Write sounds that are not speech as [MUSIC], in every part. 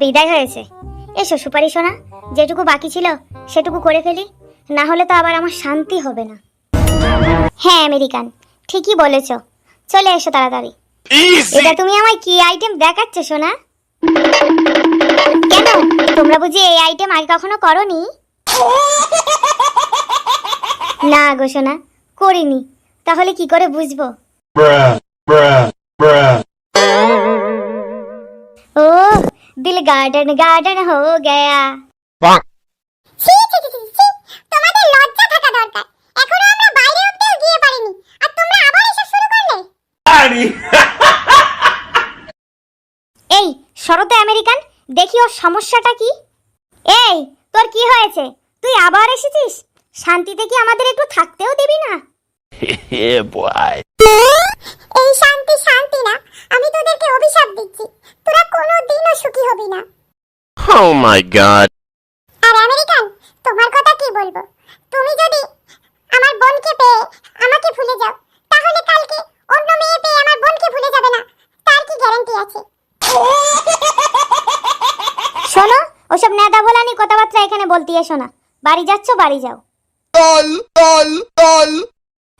বিদায় হয়েছে। এসো সুপারি সোনা যেটুকু বাকি ছিল সেটুকু করে ফেলি না হলে তো আবার আমার শান্তি হবে না। হ্যাঁ আমেরিকান ঠিকই বলেছ। চলে এসো তাড়াতাড়ি। এটা তুমি আমায় কি আইটেম দেখাচ্ছ সোনা? কেন? তোমরা বুঝি এই আইটেম আগে কখনো করনি? না গো সোনা করিনি। তাহলে কি করে বুঝব? দিল গার্ডেন গার্ডেন হো গয়া ছি ছি ছি ছি, ছি তোমাদের লজ্জা থাকা দরকার। এখনও আমরা বাইরে অব্দিও গিয়ে পারিনি। আর তোমরা আবার এসব শুরু করলে. এই শরতে আমেরিকান দেখি ওর সমস্যাটা কি? এই তোর কি হয়েছে? তুই আবার এসেছিস? শান্তিতে কি আমাদের একটু থাকতেও দিবি না. [LAUGHS] [LAUGHS] এই শান্তি শান্তি না। আমি তোদেরকে অভিশাপ দিচ্ছি। তোরা কোনোদিনও সুখী হবি না। Oh my god. আর আমেরিকান তোমার কথা কি বলব? তুমি যদি আমার বোনকে পেয়ে আমাকে ভুলে যাও তাহলে কালকে অন্য মেয়ে পেয়ে আমার বোনকে ভুলে যাবে না। তার কি গ্যারান্টি আছে? শোনো ওসব নেতা ভোলানি কথাবার্তা এখানে বলতে এসো না। বাড়ি যাচ্ছ বাড়ি যাও।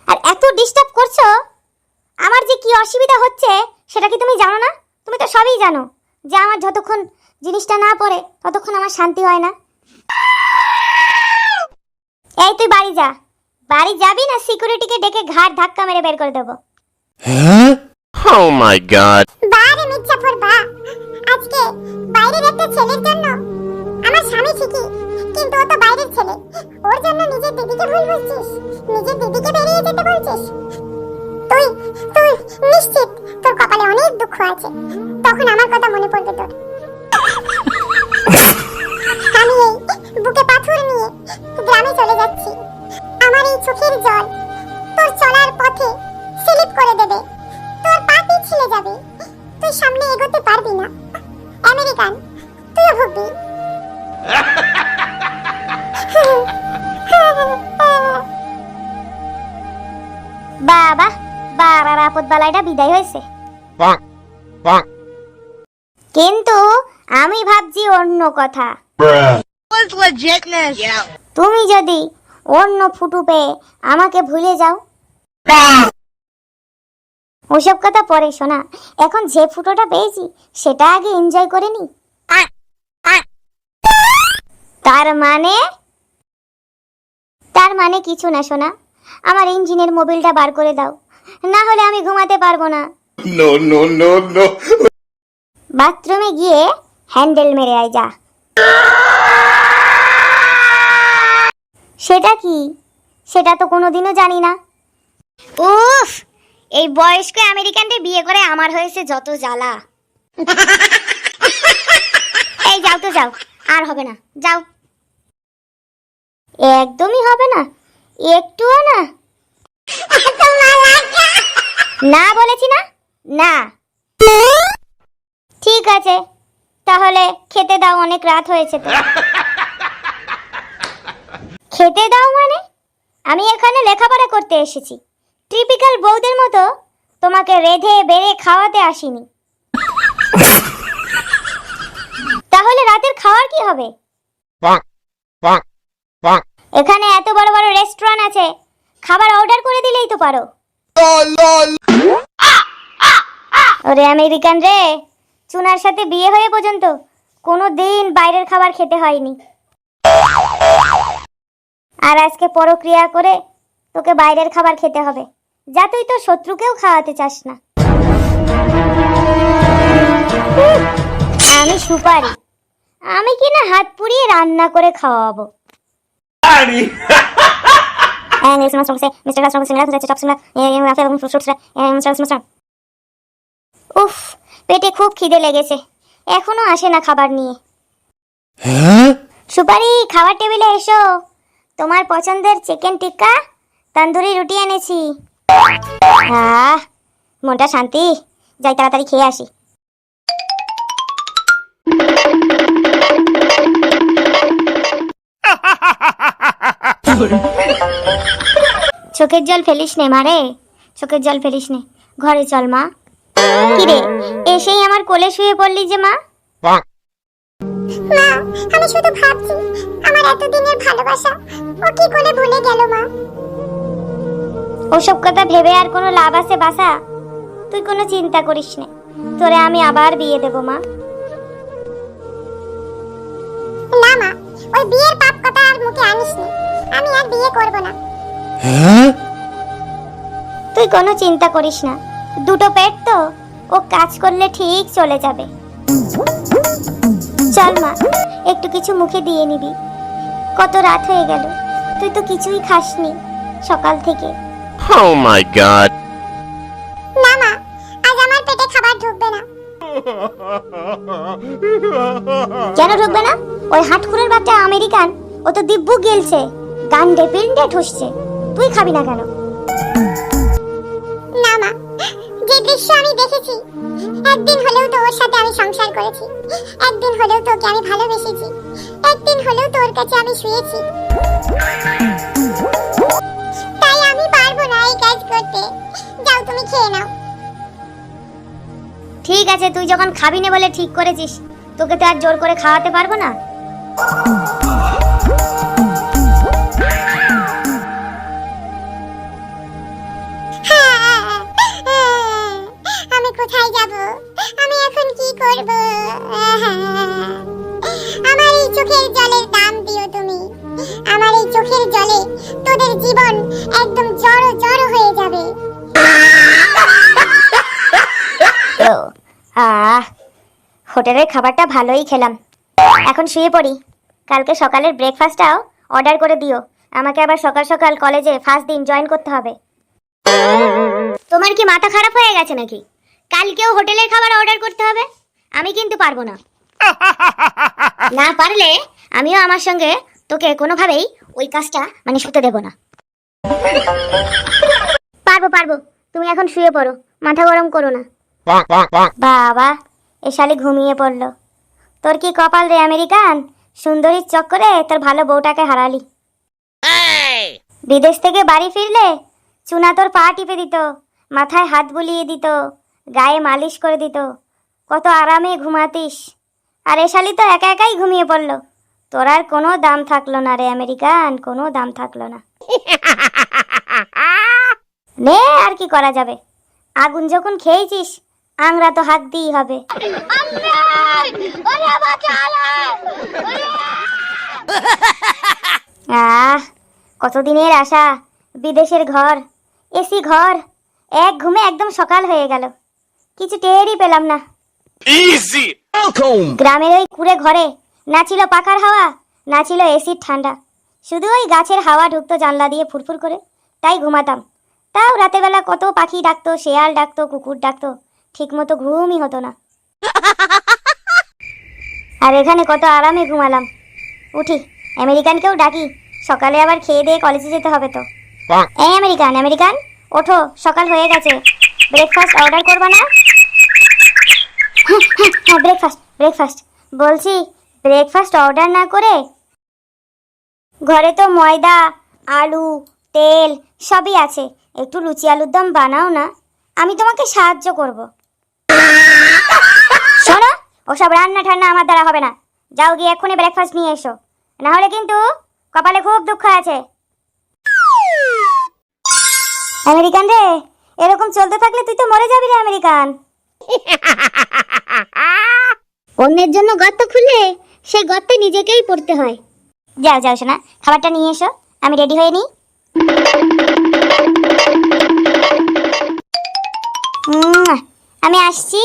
আর এত ডিস্টার্ব করছ আমার যে কি অসুবিধা হচ্ছে সেটা কি তুমি জানো না? তুমি তো সবই জানো যে আমার যতক্ষণ জিনিসটা না পড়ে ততক্ষণ আমার শান্তি হয় না। এই তুই বাড়ি যা। বাড়ি যাবি না সিকিউরিটিকে ডেকে ঘাট ধাক্কা মেরে বের করে দেবো। Oh my god. বারে মির্জাফর বা। আজকে বাইরের একটা ছেলের জন্য আমার স্বামী ঠিকই কিন্তু ও তো বাইরের ছেলে। ওর জন্য নিজের দিদিকে ভুল বুঝছিস? নিজের দিদিকে বেরিয়ে যেতে বলছিস? তুই তুই, নিশ্চিত তোর কপালে অনেক দুঃখ আছে। তখন আমার কথা মনে পড়বে তোর। আমি বুকে পাথর নিয়ে গ্রামে চলে যাচ্ছি। আমার এই চোখের জল বালাইটা বিদায় হয়েছে. কিন্তু আমি ভাবছি অন্য কথা. তুমি যদি অন্য ফুটু পেয়ে আমাকে ভুলে যাও। ওসব কথা পরে শোনা। এখন যে ফুটোটা পেয়েছি সেটা আগে এনজয় করে নি। তার মানে? তার মানে কিছু না শোনা। আমার ইঞ্জিনের মোবিলটা বার করে দাও। না হলে আমি ঘুমাতে পারব না. বাথরুমে গিয়ে হ্যান্ডেল মেরে আয় যা। সেটা কি? সেটা তো কোনোদিনও জানি না। উফ! এই বয়স্ক আমেরিকানদের বিয়ে করে আমার হয়েছে যত জ্বালা। এই যাও তো যাও আর হবে না যাও। একদমই হবে না একটুও না। না বলেছি না? না। ঠিক আছে। তাহলে খেতে দাও অনেক রাত হয়েছে তো। খেতে দাও মানে? আমি এখানে লেখাপড়া করতে এসেছি। টিপিক্যাল বউদের মতো তোমাকে রেধে বেড়ে খাওয়াতে আসিনি। তাহলে রাতের খাওয়ার কি হবে. এখানে এত বড় বড় রেস্টুরেন্ট আছে। খাবার অর্ডার করে দিলেই তো পারো। ওরে আমেরিকান রে, চুনার সাথে বিয়ে হয়ে পর্যন্ত কোনো দিন বাইরের খাবার খেতে হয়নি। আর আজকে পরক্রিয়া করে তোকে বাইরের খাবার খেতে হবে। যা তুই তো শত্রুকেও খাওয়াতে চাস না। আমি সুপারি। আমি কি না হাত পুড়িয়ে রান্না করে খাওয়াবো। That's Chop Singer, and Rafael Fruit and Mr. Mr. উফ পেটে খুব খিদে লেগেছে। এখনও আসে না খাবার নিয়ে। সুপারি খাবার টেবিলে এসো। তোমার পছন্দের চিকেন টিক্কা তন্দুরি রুটি এনেছি। আহ মনটা শান্তি। যাই তাড়াতাড়ি খেয়ে আসি। [LAUGHS] চোখের জল ফেলিস নে মারে চোখের জল ফেলিস নে। ঘরে চল মা। কিরে এসেই আমার কোলে শুয়ে পড়লি যে মা। মা আমি শুধু ভাবছি আমার এতদিনের ভালোবাসা ও কি করে ভুলে গেল মা? ওসব কথা ভেবে আর কোনো লাভ আছে বাসা তুই কোনো চিন্তা করিস না। তোরে আমি আবার বিয়ে দেব মা। না মা ওই বিয়ের পাপ কথা আর মুখে আনিস নি। আমি আর বিয়ে করব না। তুই কোনো চিন্তা করিস না। দুটো পেট তো ও কাজ করলে ঠিক চলে যাবে। চল মা একটু কিছু মুখে দিয়ে নিবি। কত রাত হয়ে গেল তুই তো কিছুই খাসনি সকাল থেকে। Oh my god. না মা আজ আমার পেটে খাবার ঢুকবে না। কেন ঢুকবে না? ওই হাটখুরের বাচ্চা আমেরিকান ও তো দিব্যু গেলছে গান্ডে পিন্ডে ঠুসছে তুই খাবি না কেন? যে দৃশ্য আমি দেখেছি, একদিন হলেও তো ওর সাথে আমি সংসার করেছি, একদিন হলেও তোকে আমি ভালোবেসেছি, একদিন হলেও তোর কাছে আমি শুয়েছি। তাই আমি পারব না এই কাজ করতে। যাও তুমি খেয়ে নাও। ঠিক আছে, তুই যখন খাবি না বলে ঠিক করেছিস, তোকে তো আর জোর করে খাওয়াতে পারব না। কোথায় যাব? আমি এখন কি করব? আমার এই চোখের জলের দাম দিও তুমি। আমার এই চোখের জলে তোদের জীবন একদম জড়ো জড়ো হয়ে যাবে। আহ হোটেলের খাবারটা ভালোই খেলাম। এখন শুয়ে পড়ি। কালকে সকালের ব্রেকফাস্টটাও অর্ডার করে দিও। আমাকে আবার সকাল সকাল কলেজে ফার্স্ট দিন জয়েন করতে হবে। তোমার কি মাথা খারাপ হয়ে গেছে নাকি? কালকেও হোটেলের খাবার অর্ডার করতে হবে। আমি কিন্তু পারব না। [LAUGHS] না পারলে আমিও আমার সঙ্গে তোকে কোনোভাবেই ওই কাজটা মানে শুতে দেব না। পারব পারব। তুমি এখন শুয়ে পড়ো। মাথা গরম করো না. বাবা এ শালি ঘুমিয়ে পড়ল। তোর কি কপাল রে আমেরিকান? সুন্দরীর চক্করে তোর ভালো বউটাকে হারালি। বিদেশ থেকে বাড়ি ফিরলে চুনা তোর পা টিপে দিত মাথায় হাত বুলিয়ে দিত। গায়ে মালিশ করে দিত। কত আরামে ঘুমাতিস। আর এ শালি তো একা একাই ঘুমিয়ে পড়ল। তোর আর কোনো দাম থাকল না রে আমেরিকান, কোনো দাম থাকল না। নে, আর কি করা যাবে? আগুন যখন খেয়েছিস, আংরা তো হাত দিই হবে। আহ, কতদিনের আশা, বিদেশের ঘর, এসি ঘর, এক ঘুমে একদম সকাল হয়ে গেল। কিছু টেরই পেলাম না. Welcome. গ্রামের ওই কুড়ে ঘরে না ছিল পাখার হাওয়া না ছিল এসির ঠান্ডা। শুধু ওই গাছের হাওয়া ঢুকতো জানলা দিয়ে ফুরফুর করে তাই ঘুমাতাম। তাও রাতের বেলা কত পাখি ডাকতো শেয়াল ডাকতো কুকুর ডাকতো ঠিক মতো ঘুমই হতো না। আর এখানে কত আরামে ঘুমালাম। উঠি আমেরিকানকেও ডাকি সকালে আবার খেয়ে দিয়ে কলেজে যেতে হবে তো। এই আমেরিকান আমেরিকান ওঠো সকাল হয়ে গেছে। ব্রেকফাস্ট অর্ডার করবা না? হ্যাঁ ব্রেকফাস্ট ব্রেকফাস্ট বলছি ব্রেকফাস্ট অর্ডার না করে ঘরে তো ময়দা, আলু, তেল সবই আছে। একটু লুচি আলুর দম বানাও না। আমি তোমাকে সাহায্য করব। শোনো, ওসব রান্না ঠান্না আমার দ্বারা হবে না। যাও গিয়ে এক্ষুনি ব্রেকফাস্ট নিয়ে এসো। না হলে কিন্তু কপালে খুব দুঃখ আছে। আমেরিকান রে, এরকম চলতে থাকলে তুই তো মরে যাবি রে আমেরিকান। অন্যের জন্য গর্ত খুলে সেই গর্তে নিজেকেই পড়তে হয়। যাও যাও শোনা খাবারটা নিয়ে এসো। আমি রেডি হয়ে নিই। আমি আসছি।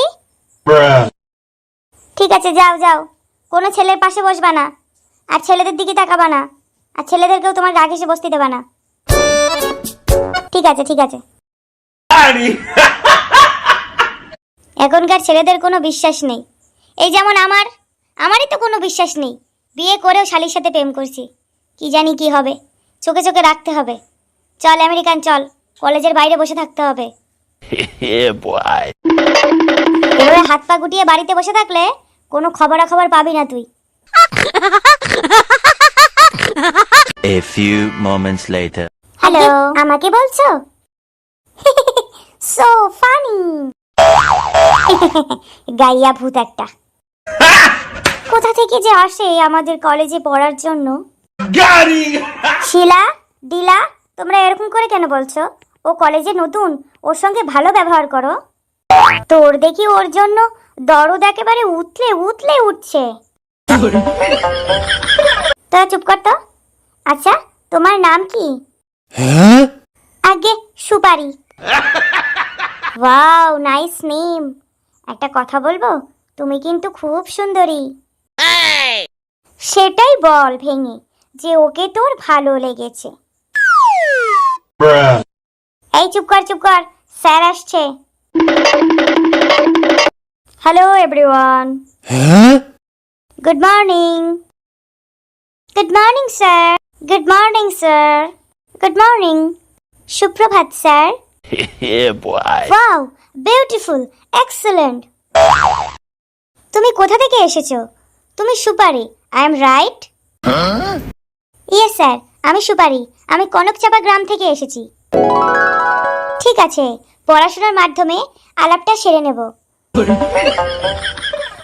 ঠিক আছে যাও যাও। কোনো ছেলের পাশে বসবা না। আর ছেলেদের দিকে তাকাবা না। আর ছেলেদেরকেও তোমার গা এসে বসতে দেবা না। ঠিক আছে ঠিক আছে। [LAUGHS] এখনকার ছেলেদের কোনো বিশ্বাস নেই। এই যেমন আমার আমারই তো কোনো বিশ্বাস নেই। বিয়ে করেও শালির সাথে প্রেম করছি। কি জানি কি হবে। চোখে চোখে রাখতে হবে। চল আমেরিকান চল। কলেজের বাইরে বসে থাকতে হবে। [LAUGHS] এভাবে হাত পা গুটিয়ে বাড়িতে বসে থাকলে কোনো খবরাখবর পাবি না তুই। A few moments later. Hello. আমাকে বলছো? [LAUGHS] সো ফানি [LAUGHS] গাইয়া ভূত একটা। [LAUGHS] কোথা থেকে যে আসে আমাদের কলেজে পড়ার জন্য! শিলা ডিলা তোমরা এরকম করে কেন বলছো? ও কলেজে নতুন ওর সঙ্গে ভালো ব্যবহার করো। তোর দেখি ওর জন্য দরদ একেবারে উতলে উতলে উঠছে। তোরা চুপ কর তো। আচ্ছা তোমার নাম কি? আগে সুপারি। [LAUGHS] Wow nice name. একটা কথা বলব? তুমি কিন্তু খুব সুন্দরী। সেটাই বল ভেঙে যে ওকে তোর ভালো লেগেছে। এই চুপ কর চুপ কর স্যার আসছে। Hello everyone good morning good morning sir good morning sir good morning সুপ্রভাত স্যার ওয়াও বিউটিফুল এক্সেলেন্ট তুমি কোথা থেকে এসেছ? তুমি Supari. I am right yes sir আমি সুপারি। আমি কনকচাপা গ্রাম থেকে এসেছি। ঠিক আছে। পড়াশোনার মাধ্যমে আলাপটা সেরে নেব।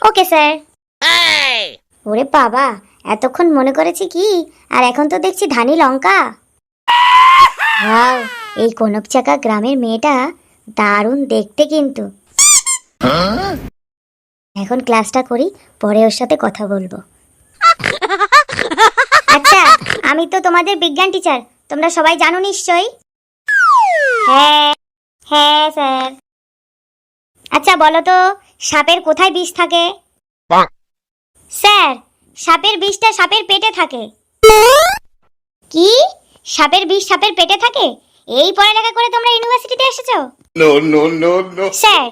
ওকে স্যার ওরে বাবা, এতক্ষণ মনে করেছি কি? আর এখন তো দেখছি ধানি লঙ্কা। এই কনকচাকা গ্রামের মেয়েটা দারুণ দেখতে কিন্তু। এখন ক্লাসটা করি পরে ওর সাথে কথা বলব। আচ্ছা আমি তো তোমাদের বিজ্ঞান টিচার তোমরা সবাই জানো নিশ্চয়ই? হ্যাঁ হ্যাঁ স্যার। আচ্ছা বলো তো সাপের কোথায় বিষ থাকে? স্যার সাপের বিষটা সাপের পেটে থাকে। কি? সাপের বিষ সাপের পেটে থাকে? এই পড়ালেখা করে তোমরা ইউনিভার্সিটিতে এসেছ. স্যার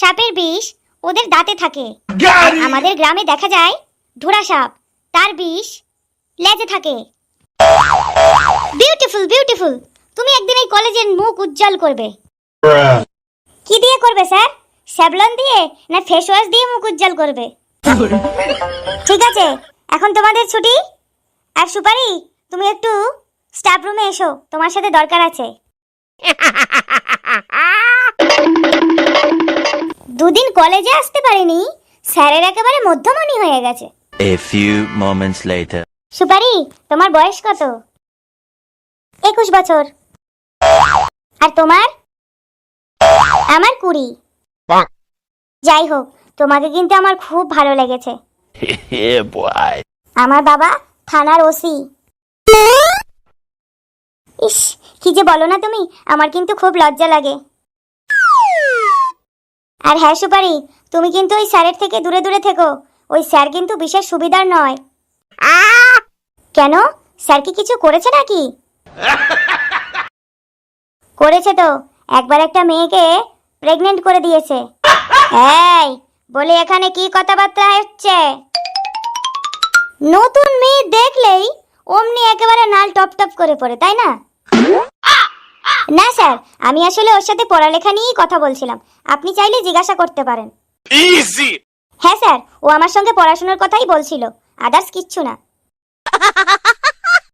সাপের বিষ ওদের দাঁতে থাকে। আর আমাদের গ্রামে দেখা যায় ধোড়া সাপ তার বিষ লেজে থাকে। বিউটিফুল বিউটিফুল তুমি একদিন এই কলেজের মুখ উজ্জ্বল করবে. কি দিয়ে করবে স্যার? স্যাভলন দিয়ে না ফেস ওয়াশ দিয়ে মুখ উজ্জ্বল করবে? ঠিক আছে এখন তোমাদের ছুটি। আর সুপারি তুমি একটু স্টাফ রুমে এসো তোমার সাথে দরকার আছে। [LAUGHS] দুদিন কলেজে আসতে পারিনি। স্যারের একেবারে মধ্যমণি হয়ে গেছে। A few moments later. সুপারি তোমার বয়স কত? একুশ বছর। আর তোমার? আমার কুড়ি। যাই হোক তোমাকে কিন্তু আমার খুব ভালো লেগেছে। [LAUGHS] Yeah, boy. আমার বাবা থানার ওসি। ইস কি যে বলো না তুমি আমার কিন্তু খুব লজ্জা লাগে। আর হ্যাঁ সুপারি, তুমি কিন্তু ওই স্যারের থেকে দূরে দূরে থেকো। ওই স্যার কিন্তু বিশেষ সুবিধার নয়। কেন? স্যার কি কিছু করেছে নাকি? করেছে তো। একবার একটা মেয়েকে প্রেগনেন্ট করে দিয়েছে। এই, বলে এখানে কি কথাবার্তা হচ্ছে? নতুন মেয়ে দেখলেই অমনি একেবারে নাল টপ টপ করে পড়ে, তাই না? না স্যার আমি আসলে ওর সাথে পড়ালেখা নিয়েই কথা বলছিলাম। আপনি চাইলে জিজ্ঞাসা করতে পারেন। Easy! হ্যাঁ স্যার ও আমার সঙ্গে পড়াশোনার কথাই বলছিল। আদার্স কিচ্ছু না। [LAUGHS]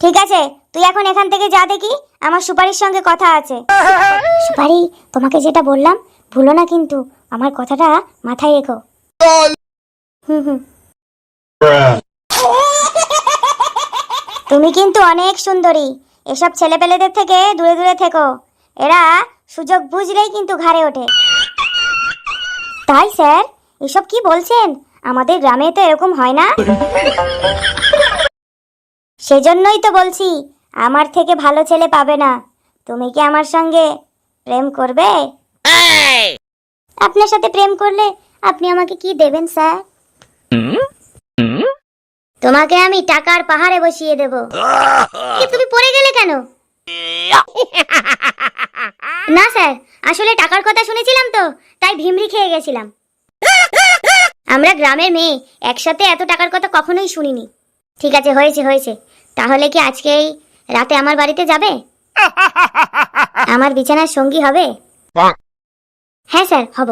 ঠিক আছে তুই এখন এখান থেকে যা দেখি আমার সুপারির সঙ্গে কথা আছে। [LAUGHS] সুপারি তোমাকে যেটা বললাম ভুলো না কিন্তু আমার কথাটা মাথায় রেখো। হুম হুম। তুমি কিন্তু অনেক সুন্দরী। এসব ছেলেপেলেদের থেকে দূরে দূরে থেকো। এরা সুযোগ বুঝলেই কিন্তু ঘাড়ে ওঠে। তাই স্যার এসব কি বলছেন? আমাদের গ্রামে তো এরকম হয় না। সেজন্যই তো বলছি আমার থেকে ভালো ছেলে পাবে না। তুমি কি আমার সঙ্গে প্রেম করবে? আপনার সাথে প্রেম করলে আপনি আমাকে কি দেবেন স্যার? তোমাকে আমি টাকার পাহাড়ে বসিয়ে দেব। তুমি পড়ে গেলে কেন? না স্যার আসলে টাকার কথা শুনেছিলাম তো তাই ভিমরি খেয়ে গেছিলাম। আমরা গ্রামের মেয়ে একসাথে এত টাকার কথা কখনোই শুনিনি। ঠিক আছে হয়েছে হয়েছে। তাহলে কি আজকেই রাতে আমার বাড়িতে যাবে? আমার বিছানার সঙ্গী হবে? হ্যাঁ স্যার হব।